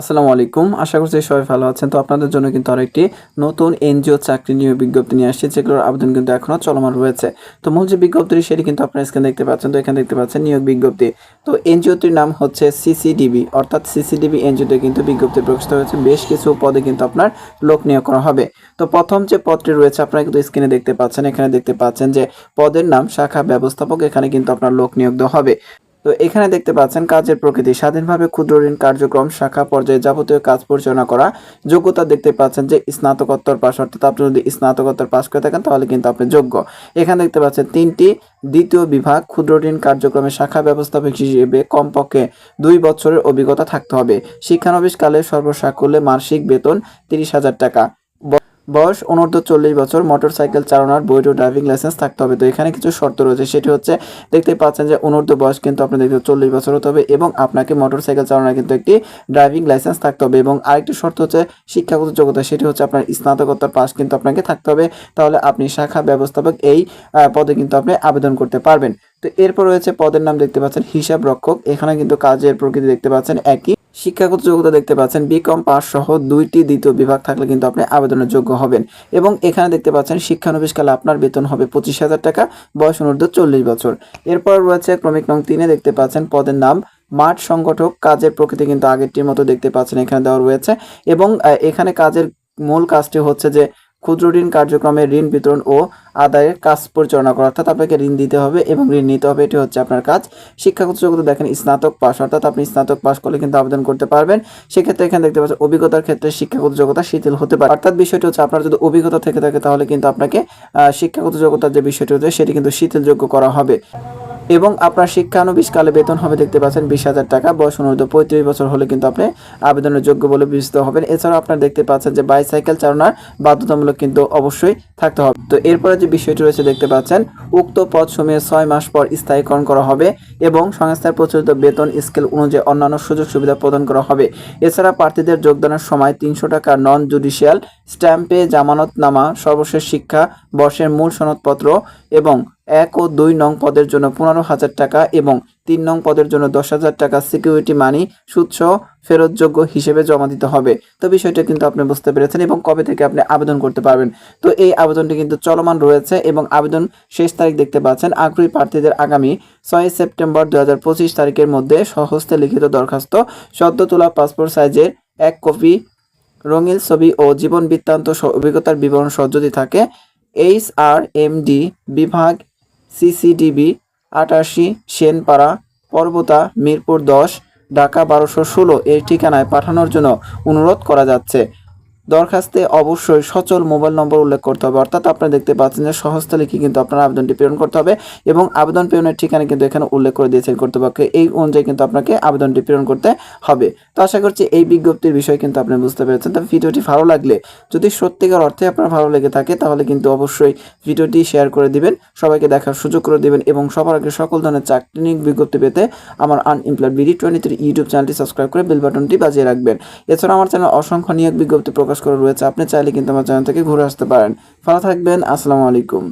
আসসালামু আলাইকুম। আশা করছি সবাই ভালো আছেন। তো আপনাদের জন্য কিন্তু আরেকটি নতুন এনজিও চাকরি নিয়োগ বিজ্ঞপ্তি নিয়ে আসছে, যেগুলোর আবেদন কিন্তু এখনও চলমান রয়েছে। তো মূল যে বিজ্ঞপ্তি সেটি কিন্তু আপনারা স্ক্রিনে দেখতে পাচ্ছেন। তো এখানে দেখতে পাচ্ছেন নিয়োগ বিজ্ঞপ্তি। তো এনজিওটির নাম হচ্ছে সিসিডিবি, অর্থাৎ সিসিডিবি এনজিওতে কিন্তু বিজ্ঞপ্তি প্রকাশিত হয়েছে। বেশ কিছু পদে কিন্তু আপনার লোক নিয়োগ করা হবে। তো প্রথম যে পদটি রয়েছে, আপনারা কিন্তু স্ক্রিনে দেখতে পাচ্ছেন। এখানে দেখতে পাচ্ছেন যে পদের নাম শাখা ব্যবস্থাপক, এখানে কিন্তু আপনার লোক নিয়োগ দেওয়া হবে। তো এখানে দেখতে পাচ্ছেন, কাজের প্রকৃতি। স্বাধীনভাবে ক্ষুদ্র ঋণ কার্যক্রম, শাখা পর্যায়ে যাবতীয় কাজ পরিচালনা করা। যোগ্যতা দেখতে পাচ্ছেন যে, স্নাতকোত্তর পাশ, অর্থাৎ আপনি যদি স্নাতকোত্তর পাশ করে থাকেন, তাহলে কিন্তু আপনি যোগ্য। এখানে দেখতে পাচ্ছেন তিনটি। দ্বিতীয় বিভাগ, ক্ষুদ্র ঋণ কার্যক্রমে শাখা ব্যবস্থাপক হিসেবে কমপক্ষে দুই বছরের অভিজ্ঞতা থাকতে হবে। শিক্ষানবিশকালে সর্বসাকুল্যে মাসিক বেতন তিরিশ হাজার টাকা। বয়স অনূর্ধ্ব চল্লিশ বছর মোটর সাইকেল চালানোর বৈধ ড্রাইভিং লাইসেন্স থাকতে হবে। তো এখানে কিছু শর্ত রয়েছে, সেটি হচ্ছে দেখতে পাচ্ছেন যে অনূর্ধ্ব বয়স কিন্তু আপনি দেখতে চল্লিশ বছর হতে হবে এবং আপনাকে মোটর সাইকেল চালানোর কিন্তু একটি ড্রাইভিং লাইসেন্স থাকতে হবে এবং আরেকটি শর্ত হচ্ছে শিক্ষাগত যোগ্যতা, সেটি হচ্ছে আপনার স্নাতকোত্তর পাস কিন্তু আপনাকে থাকতে হবে। তাহলে আপনি শাখা ব্যবস্থাপক এই পদে কিন্তু আপনি আবেদন করতে পারবেন। তো এরপর রয়েছে পদের নাম দেখতে পাচ্ছেন হিসাব রক্ষক এখানে কিন্তু কাজের প্রকৃতি দেখতে পাচ্ছেন, একই শিক্ষাগত যোগ্যতা দেখতে পাচ্ছেন বিকম পাস সহ দুইটি দ্বিতীয় বিভাগ থাকলে কিন্তু আপনি আবেদনের যোগ্য হবেন। এবং এখানে দেখতে পাচ্ছেন শিক্ষানবিশকালে আপনার বেতন হবে পঁচিশ হাজার টাকা, বয়স অনুর্ধ চল্লিশ বছর। এরপর রয়েছে ক্রমিক নং তিনে দেখতে পাচ্ছেন, পদের নাম মাঠ সংগঠক, কাজের প্রকৃতি কিন্তু আগেরটির মতো দেখতে পাচ্ছেন, এখানে দেওয়া রয়েছে। এবং এখানে কাজের মূল কাজটি হচ্ছে যে ক্ষুদ্র ঋণ কার্যক্রমে ঋণ বিতরণ ও আদায়ের কাজ পরিচালনা করা। অর্থাৎ আপনাকে ঋণ দিতে হবে এবং ঋণ নিতে হবে, এটি হচ্ছে আপনার কাজ। শিক্ষাগত যোগ্যতা দেখেন, স্নাতক পাস অর্থাৎ আপনি স্নাতক পাস করলে কিন্তু আবেদন করতে পারবেন। সেক্ষেত্রে এখানে দেখতে পাচ্ছেন, অভিজ্ঞতার ক্ষেত্রে শিক্ষাগত যোগ্যতা শিথিল হতে পারে। অর্থাৎ বিষয়টি হচ্ছে, আপনার যদি অভিজ্ঞতা থেকে থাকে, তাহলে কিন্তু আপনাকে শিক্ষাগত যোগ্যতার যে বিষয়টি হচ্ছে সেটি কিন্তু শিথিলযোগ্য করা হবে। এবং আপনার শিক্ষানবিশকালে বেতন হবে, দেখতে পাচ্ছেন, বিশ হাজার টাকা। বয়স অনুরোধ পঁয়ত্রিশ বছর হলে কিন্তু আপনি আবেদনের যোগ্য বলে বিবেচিত হবেন। এছাড়াও আপনার দেখতে পাচ্ছেন যে বাইসাইকেল চালানোর বাধ্যতামূলক কিন্তু অবশ্যই থাকতে হবে। তো এরপরে যে বিষয়টি রয়েছে, দেখতে পাচ্ছেন, উক্ত পদ সমূহে ছয় মাস পর স্থায়ীকরণ করা হবে এবং সংস্থার প্রচলিত বেতন স্কেল অনুযায়ী অন্যান্য সুযোগ সুবিধা প্রদান করা হবে। এছাড়া প্রার্থীদের যোগদানের সময় তিনশো টাকা নন জুডিশিয়াল স্ট্যাম্পে জামানতনামা, সর্বশেষ শিক্ষা বর্ষের মূল সনদপত্র এবং এক ও দুই নং পদের জন্য পনেরো হাজার টাকা এবং তিন নং পদের জন্য দশ হাজার টাকা সিকিউরিটি মানি সুদসহ ফেরতযোগ্য হিসেবে জমা দিতে হবে। তো বিষয়টা কিন্তু আপনি বুঝতে পেরেছেন এবং কবে থেকে আপনি আবেদন করতে পারবেন। তো এই আবেদনটি কিন্তু চলমান রয়েছে এবং আবেদন শেষ তারিখ দেখতে পাচ্ছেন। আগ্রহী প্রার্থীদের আগামী ছয় সেপ্টেম্বর দু হাজার পঁচিশ তারিখের মধ্যে সহস্তে লিখিত দরখাস্ত সদ্য তোলা পাসপোর্ট সাইজের এক কপি, রঙিন ছবি ও জীবন বৃত্তান্ত অভিজ্ঞতার বিবরণ সহ যদি থাকে এইচ আর এম ডি বিভাগ সিসিডিবি আটাশি, সেনপাড়া, পর্বতা, মিরপুর দশ, ঢাকা বারোশো ষোলো এর ঠিকানায় পাঠানোর জন্য অনুরোধ করা যাচ্ছে। দরখাস্তে অবশ্যই সচল মোবাইল নম্বর উল্লেখ করতে হবে। অর্থাৎ আপনি দেখতে পাচ্ছেন যে সহজতে লিখে কিন্তু আপনার আবেদনটি প্রেরণ করতে হবে এবং আবেদন প্রেরণের ঠিকানা কিন্তু এখানে উল্লেখ করে দিয়েছেন কর্তৃপক্ষ। এই অনুযায়ী কিন্তু আপনাকে আবেদনটি প্রেরণ করতে হবে। তো আশা করছি এই বিজ্ঞপ্তির বিষয় কিন্তু আপনি বুঝতে পেরেছেন। তবে ভিডিওটি ভালো লাগলে, যদি সত্যিকার অর্থে আপনার ভালো লেগে থাকে, তাহলে কিন্তু অবশ্যই ভিডিওটি শেয়ার করে দিবেন, সবাইকে দেখার সুযোগ করে দিবেন এবং সবার আগে সকল ধরনের চাকরি বিজ্ঞপ্তি পেতে আমার unemployed BD twenty three YouTube চ্যানেলটি সাবস্ক্রাইব করে বেল বাটনটি বাজিয়ে রাখবেন। এছাড়া আমার চ্যানেল অসংখ্য নিয়োগ বিজ্ঞপ্তি প্রকাশ করা রয়েছে। আপনি চাইলে কিন্তু আমার চ্যানেল থেকে ঘুরে আসতে পারেন। ভালো থাকবেন, আসসালামু আলাইকুম।